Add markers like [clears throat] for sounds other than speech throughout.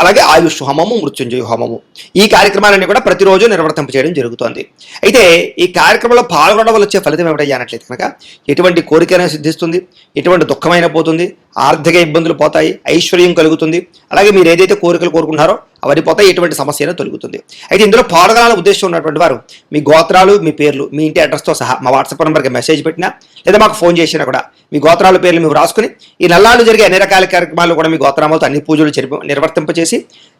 అలాగే ఆయుష్ హోమము మృత్యుంజయ హోమము. ఈ కార్యక్రమాలన్నీ కూడా ప్రతిరోజు నిర్వర్తింప చేయడం జరుగుతోంది. అయితే ఈ కార్యక్రమంలో పాల్గొనడం వల్ల వచ్చే ఫలితం ఏమిటయ్యానట్లయితే కనుక ఎటువంటి కోరికైనా సిద్ధిస్తుంది ఎటువంటి దుఃఖమైన పోతుంది ఆర్థిక ఇబ్బందులు పోతాయి ఐశ్వర్యం కలుగుతుంది. అలాగే మీరు ఏదైతే కోరికలు కోరుకున్నారో అవన్నీ ఎటువంటి సమస్య తొలుగుతుంది. అయితే ఇందులో పాల్గొనాలని ఉద్దేశం ఉన్నటువంటి వారు మీ గోత్రాలు మీ పేర్లు మీ ఇంటి అడ్రస్తో సహా మా వాట్సాప్ నెంబర్కి మెసేజ్ పెట్టినా లేదా మాకు ఫోన్ చేసినా కూడా మీ గోత్రాల పేర్లు మేము రాసుకుని ఈ నల్లాళ్ళు జరిగే అన్ని రకాల కార్యక్రమాలు కూడా మీ గోత్రామాలతో అన్ని పూజలు జరిపి నిర్వర్తింపచేసి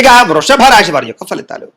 ఇక వృషభ రాశి వారి యొక్క ఫలితాలు.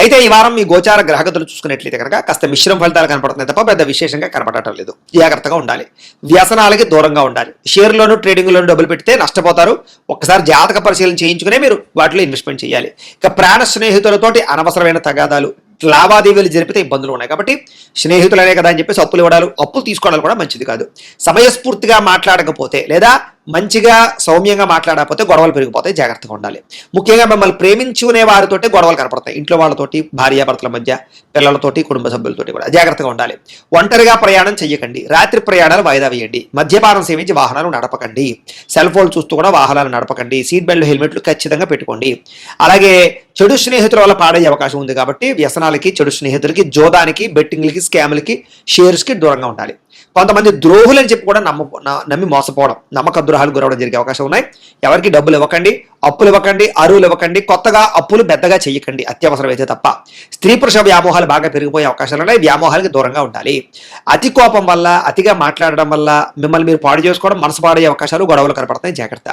అయితే ఈ వారం మీ గోచార గ్రహగతులు చూసుకున్నట్లయితే కనుక కాస్త మిశ్రమ ఫలితాలు కనపడుతున్నాయి తప్ప పెద్ద విశేషంగా కనపడటం లేదు. జాగ్రత్తగా ఉండాలి. వ్యసనాలకి దూరంగా ఉండాలి. షేర్లోను ట్రేడింగ్లోను డబ్బులు పెడితే నష్టపోతారు. ఒకసారి జాతక పరిశీలన చేయించుకునే మీరు వాటిలో ఇన్వెస్ట్మెంట్ చేయాలి. ఇక ప్రాణ స్నేహితులతోటి అనవసరమైన తగాదాలు లావాదేవీలు జరిపితే ఇబ్బందులు ఉన్నాయి కాబట్టి స్నేహితులనే కదా అని చెప్పేసి అప్పులు ఇవ్వడాలు అప్పులు తీసుకోవడాలు కూడా మంచిది కాదు. సమయస్ఫూర్తిగా మాట్లాడకపోతే లేదా మంచిగా సౌమ్యంగా మాట్లాడకపోతే గొడవలు పెరిగిపోతాయి జాగ్రత్తగా ఉండాలి. ముఖ్యంగా మిమ్మల్ని ప్రేమించుకునే వారితోటి గొడవలు కనపడతాయి. ఇంట్లో వాళ్ళతోటి భార్యాభర్తల మధ్య పిల్లలతోటి కుటుంబ సభ్యులతోటి కూడా. జాగ్రత్తగా ఉండాలి. ఒంటరిగా ప్రయాణం చేయకండి రాత్రి ప్రయాణాలు వాయిదా వేయండి. మద్యపానం సేవించి వాహనాలు నడపకండి. సెల్ ఫోన్ చూస్తూ కూడా వాహనాలు నడపకండి. సీట్ బెల్ట్ హెల్మెట్లు ఖచ్చితంగా పెట్టుకోండి. అలాగే చెడు స్నేహితుల వల్ల పాడయ్యే అవకాశం ఉంది కాబట్టి వ్యసనాలకి చెడు స్నేహితులకి జోదానికి బెట్టింగ్లకి స్కామ్లకి షేర్స్కి దూరంగా ఉండాలి. కొంతమంది ద్రోహులని చెప్పి కూడా నమ్మ న- నమ్మి మోసపోవడం నమ్మక ద్రోహాలు గురవడం జరిగే అవకాశం ఉన్నాయి. ఎవరికి డబ్బులు ఇవ్వకండి. అప్పులు ఇవ్వకండి అరువులు ఇవ్వకండి కొత్తగా అప్పులు పెద్దగా చేయకండి అత్యవసరమైతే తప్ప. స్త్రీ పురుష వ్యామోహాలు బాగా పెరిగిపోయే అవకాశాలు ఉన్నాయి వ్యామోహాలకి దూరంగా ఉండాలి. అతి కోపం వల్ల అతిగా మాట్లాడడం వల్ల మిమ్మల్ని మీరు పాడు చేసుకోవడం మనసు పాడయ్యే అవకాశాలు గొడవలు కనపడతాయి జాగ్రత్త.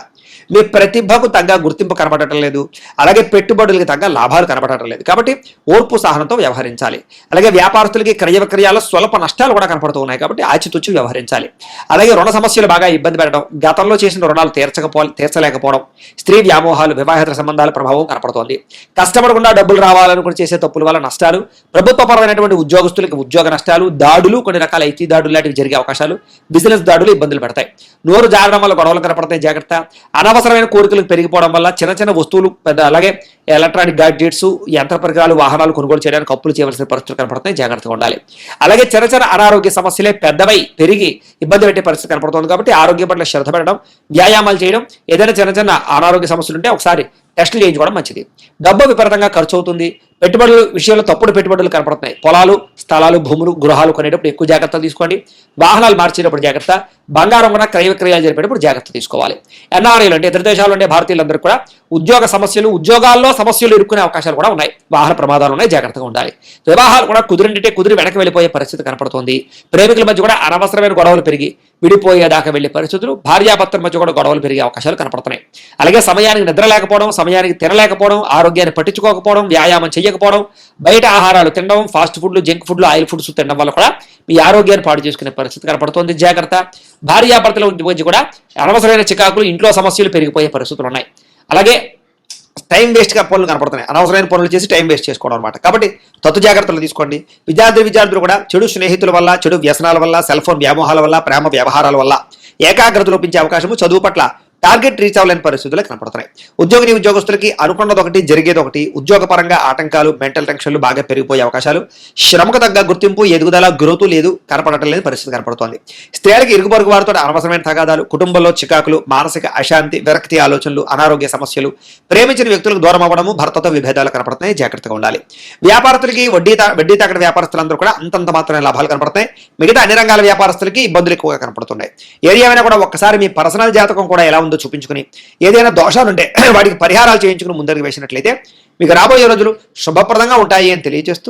మీ ప్రతిభకు తగ్గ గుర్తింపు కనబడటం లేదు అలాగే పెట్టుబడులకి తగ్గ లాభాలు కనబడటం లేదు. కాబట్టి ఓర్పు సహనంతో వ్యవహరించాలి. అలాగే వ్యాపారస్తులకి క్రయ విక్రయాల స్వల్ప నష్టాలు కూడా కనపడుతూ ఉన్నాయి కాబట్టి ఆచితూచి వ్యవహరించాలి. అలాగే రుణ సమస్యలు బాగా ఇబ్బంది పెట్టడం గతంలో చేసిన రుణాలు తీర్చకపో తీర్చలేకపోవడం స్త్రీ వ్యామోహాలు వివాహేతర సంబంధాల ప్రభావం కనపడుతోంది. కష్టపడకుండా డబ్బులు రావాలనుకుని చేసే తప్పుల వల్ల నష్టాలు ప్రభుత్వపరమైనటువంటి ఉద్యోగస్తులకు ఉద్యోగ నష్టాలు దాడులు కొన్ని రకాల ఐటీ దాడులు లాంటివి జరిగే అవకాశాలు బిజినెస్ దాడులు ఇబ్బందులు పెడతాయి. నోరు జారడం వల్ల గొడవలు కనపడతాయి జాగ్రత్త. అనవసరమైన కోరికలకు పెరిగిపోవడం వల్ల చిన్న చిన్న వస్తువులు పెద్ద అలాగే ఎలక్ట్రానిక్ గాడ్జెట్స్ యంత్ర పరికరాలు వాహనాలు కొనుగోలు చేయడానికి అప్పులు చేయవలసిన పరిస్థితులు కనపడతాయి జాగ్రత్తగా ఉండాలి. అలాగే చిన్న చిన్న అనారోగ్య సమస్యలే పెద్దవై పెరిగి ఇబ్బంది పెట్టే పరిస్థితి కనపడుతుంది కాబట్టి ఆరోగ్యం పట్ల శ్రద్ధ పెట్టడం వ్యాయామాలు చేయడం ఏదైనా చిన్న చిన్న అనారోగ్య సమస్యలు ఉంటే ఒకసారి టెస్టులు చేయించుకోవడం మంచిది. డబ్బు విపరీతంగా ఖర్చు అవుతుంది పెట్టుబడుల విషయంలో తప్పుడు పెట్టుబడులు కనపడుతున్నాయి. పొలాలు స్థలాలు భూములు గృహాలు కొనేటప్పుడు ఎక్కువ జాగ్రత్త తీసుకోండి. వాహనాలు మార్చేటప్పుడు జాగ్రత్త. బంగారం కూడా క్రయ విక్రయాలు జరిపేటప్పుడు జాగ్రత్త తీసుకోవాలి. ఎన్ఆర్ఐలు అంటే ఇతర దేశాలు ఉండే భారతీయులందరూ కూడా ఉద్యోగ సమస్యలు ఉద్యోగాల్లో సమస్యలు ఇరుక్కునే అవకాశాలు కూడా ఉన్నాయి. వాహన ప్రమాదాలు ఉన్నాయి. జాగ్రత్తగా ఉండాలి. వివాహాలు కూడా కుదిరింటే కుదిరి వెనక్కి వెళ్ళిపోయే పరిస్థితి కనపడుతుంది. ప్రేమికుల మధ్య కూడా అనవసరమైన గొడవలు పెరిగి విడిపోయేదాకా వెళ్ళే పరిస్థితులు భార్యాభర్తల మధ్య కూడా గొడవలు పెరిగే అవకాశాలు కనపడుతున్నాయి. అలాగే సమయానికి నిద్ర లేకపోవడం సమయానికి తినలేకపోవడం ఆరోగ్యాన్ని పట్టించుకోకపోవడం వ్యాయామం చేయకపోవడం బయట ఆహారాలు తినడం ఫాస్ట్ ఫుడ్లు జంక్ ఫుడ్లు ఆయిల్ ఫుడ్స్ తినడం వల్ల కూడా మీ ఆరోగ్యాన్ని పాడు చేసుకునే పరిస్థితి కనపడుతోంది. జాగ్రత్త. భార్యాభర్తల మధ్య కూడా అనవసరమైన చికాకులు ఇంట్లో సమస్యలు పెరిగిపోయే పరిస్థితులు ఉన్నాయి. అలాగే టైం వేస్ట్గా పనులు కనపడుతున్నాయి. అనవసరమైన పనులు చేసి టైం వేస్ట్ చేసుకోవడం అనమాట కాబట్టి తత్తు జాగ్రత్తలు తీసుకోండి. విద్యార్థి విద్యార్థులు కూడా చెడు స్నేహితుల వల్ల చెడు వ్యసనాల వల్ల సెల్ ఫోన్ వ్యామోహాల వల్ల ప్రేమ వ్యవహారాల వల్ల ఏకాగ్రత లోపించే అవకాశము చదువు పట్ల టార్గెట్ రీచ్ అవ్వలేని పరిస్థితులు కనపడుతున్నాయి. ఉద్యోగిని ఉద్యోగస్తులకి అనుకున్నది ఒకటి జరిగేది ఒకటి ఉద్యోగపరంగా ఆటంకాలు మెంటల్ టెన్షన్లు బాగా పెరిగిపోయే అవకాశాలు శ్రమకు తగ్గ గుర్తింపు ఎదుగుదల గ్రోత్ లేదు కనపడటం లేని పరిస్థితి కనపడుతోంది. స్త్రీలకు ఇరుగు పొరుగు వారితో అనవసరమైన తగాదాలు కుటుంబంలో చికాకులు మానసిక అశాంతి విరక్తి ఆలోచనలు అనారోగ్య సమస్యలు ప్రేమించిన వ్యక్తులకు దూరం అవ్వడము భర్తతో విభేదాలు కనపడుతున్నాయి జాగ్రత్తగా ఉండాలి. వ్యాపారస్తులకి వడ్డీ తా- వడ్డీ తాకడ వ్యాపారస్తులందరూ కూడా అంతంత మాత్రమే లాభాలు కనపడతాయి మిగతా అన్ని రంగాల వ్యాపారస్తులకి ఇబ్బందులు ఎక్కువగా కనపడుతున్నాయి. ఏది ఏమైనా కూడా ఒక్కసారి మీ పర్సనల్ జాతకం కూడా ఎలా ఉందో చూపించుకుని. ఏదైనా దోషాలు ఉంటే [clears throat] వాటికి పరిహారాలు చేయించుకుని ముందరికి వేసినట్లయితే మీకు రాబోయే రోజులు శుభప్రదంగా ఉంటాయి అని తెలియజేస్తూ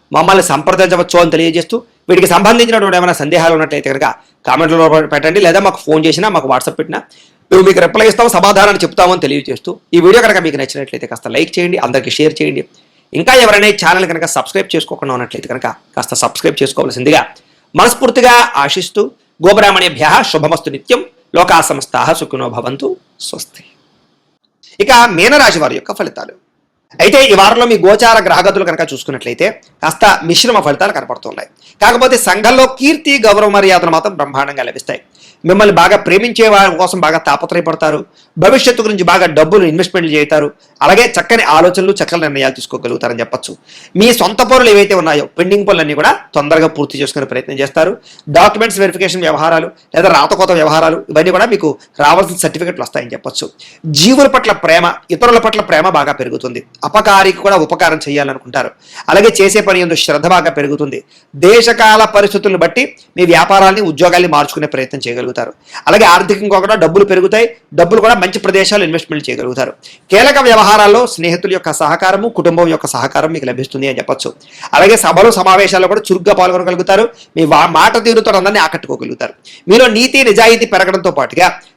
మమ్మల్ని సంప్రదించవచ్చు అని తెలియజేస్తూ వీటికి సంబంధించినటువంటి ఏమైనా సందేహాలు ఉన్నట్లయితే కనుక కామెంట్లో పెట్టండి లేదా మాకు ఫోన్ చేసినా మాకు వాట్సాప్ పెట్టినా మేము మీకు రిప్లై ఇస్తాం సమాధానాన్ని చెప్తామని తెలియజేస్తూ ఈ వీడియో కనుక మీకు నచ్చినట్లయితే కాస్త లైక్ చేయండి అందరికీ షేర్ చేయండి. ఇంకా ఎవరైనా ఛానల్ కనుక సబ్స్క్రైబ్ చేసుకోకుండా ఉన్నట్లయితే కనుక కాస్త సబ్స్క్రైబ్ చేసుకోవాల్సిందిగా మనస్ఫూర్తిగా ఆశిస్తూ గోబ్రాహ్మణేభ్య శుభమస్తు నిత్యం లోకా సంస్థ సుఖినో భవంతు స్వస్తి. ఇక మీనరాశి వారి యొక్క ఫలితాలు. అయితే ఈ వారంలో మీ గోచార గ్రహగతులు కనుక చూసుకున్నట్లయితే కాస్త మిశ్రమ ఫలితాలు కనపడుతున్నాయి. కాకపోతే సంఘంలో కీర్తి గౌరవ మర్యాదలు మాత్రం బ్రహ్మాండంగా లభిస్తాయి. మిమ్మల్ని బాగా ప్రేమించే వారి కోసం బాగా తాపత్రయపడతారు. భవిష్యత్తు గురించి బాగా డబ్బులు ఇన్వెస్ట్మెంట్లు చేస్తారు అలాగే చక్కని ఆలోచనలు చక్కని నిర్ణయాలు తీసుకోగలుగుతారని చెప్పొచ్చు. మీ సొంత పనులు ఏవైతే ఉన్నాయో పెండింగ్ పనులన్నీ కూడా తొందరగా పూర్తి చేసుకునే ప్రయత్నం చేస్తారు. డాక్యుమెంట్స్ వెరిఫికేషన్ వ్యవహారాలు లేదా రాతకోత వ్యవహారాలు ఇవన్నీ కూడా మీకు రావాల్సిన సర్టిఫికెట్లు వస్తాయని చెప్పొచ్చు. జీవుల పట్ల ప్రేమ ఇతరుల పట్ల ప్రేమ బాగా పెరుగుతుంది. అపకారికి కూడా ఉపకారం చేయాలనుకుంటారు. అలాగే చేసే పని ఎందు శ్రద్ధ బాగా పెరుగుతుంది. దేశకాల పరిస్థితులను బట్టి మీ వ్యాపారాన్ని ఉద్యోగాల్ని మార్చుకునే ప్రయత్నం చేయగలుగుతారు. అలాగే ఆర్థికంగా కూడా డబ్బులు పెరుగుతాయి. డబ్బులు కూడా మంచి ప్రదేశాలు ఇన్వెస్ట్మెంట్ చేయగలుగుతారు. కీలక వ్యవహారాల్లో స్నేహితుల యొక్క సహకారము కుటుంబం యొక్క సహకారం మీకు లభిస్తుంది అని చెప్పొచ్చు. అలాగే సభలు సమావేశాల్లో కూడా చురుగ్గా పాల్గొనగలుగుతారు. మీ మాట తీరుతో అందరినీ ఆకట్టుకోగలుగుతారు. మీలో నీతి నిజాయితీ పెరగడంతో పాటుగా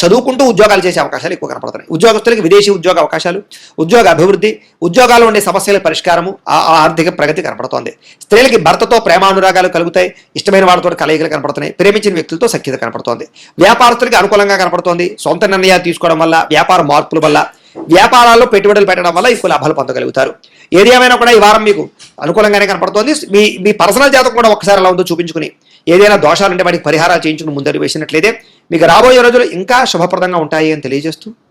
చదువుకుంటూ ఉద్యోగాలు చేసే అవకాశాలు ఎక్కువ కనపడుతున్నాయి. ఉద్యోగస్తులకి విదేశీ ఉద్యోగ అవకాశాలు ఉద్యోగ అభివృద్ధి ఉద్యోగాలు ఉండే సమస్యల పరిష్కారము ఆ ఆర్థిక ప్రగతి కనపడుతోంది. స్త్రీలకి భర్తతో ప్రేమానురాగాలు కలుగుతాయి ఇష్టమైన వాళ్ళతో కలయికలు కనపడుతున్నాయి ప్రేమించిన వ్యక్తులతో సఖ్యత కనపడుతోంది. వ్యాపారస్తులకి అనుకూలంగా కనపడుతోంది సొంత నిర్ణయాలు తీసుకోవడం వల్ల వ్యాపార మార్పుల వల్ల వ్యాపారాల్లో పెట్టుబడులు పెట్టడం వల్ల ఎక్కువ లాభాలు పొందగలుగుతారు. ఏది ఏమైనా కూడా ఈ వారం మీకు అనుకూలంగానే కనపడుతోంది. మీ మీ పర్సనల్ జాతకం కూడా ఒకసారి అలా ఉందో చూపించుకుని ఏదైనా దోషాలు ఉంటే వాటికి పరిహారాలు చేయించుకుని ముందరి వేసినట్లయితే మీకు రాబోయే రోజులు ఇంకా శుభప్రదంగా ఉంటాయి అని తెలియజేస్తూ